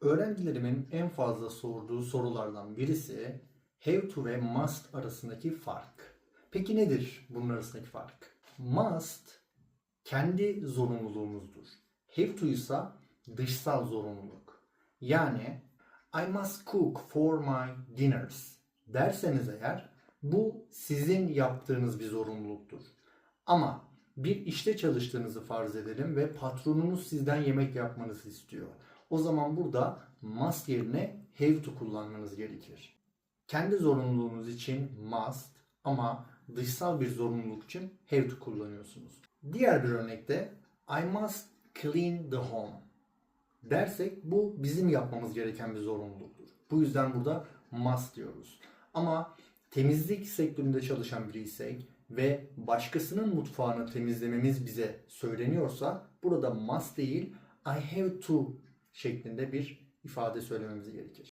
Öğrencilerimin en fazla sorduğu sorulardan birisi have to ve must arasındaki fark. Peki nedir bunun arasındaki fark? Must kendi zorunluluğumuzdur. Have to ise dışsal zorunluluk. Yani I must cook for my dinners derseniz eğer bu sizin yaptığınız bir zorunluluktur. Ama bir işte çalıştığınızı farz edelim ve patronunuz sizden yemek yapmanızı istiyor. O zaman burada must yerine have to kullanmanız gerekir. Kendi zorunluluğunuz için must ama dışsal bir zorunluluk için have to kullanıyorsunuz. Diğer bir örnekte I must clean the home dersek bu bizim yapmamız gereken bir zorunluluktur. Bu yüzden burada must diyoruz. Ama temizlik sektöründe çalışan biriysek ve başkasının mutfağını temizlememiz bize söyleniyorsa burada must değil I have to şeklinde bir ifade söylememiz gerekir.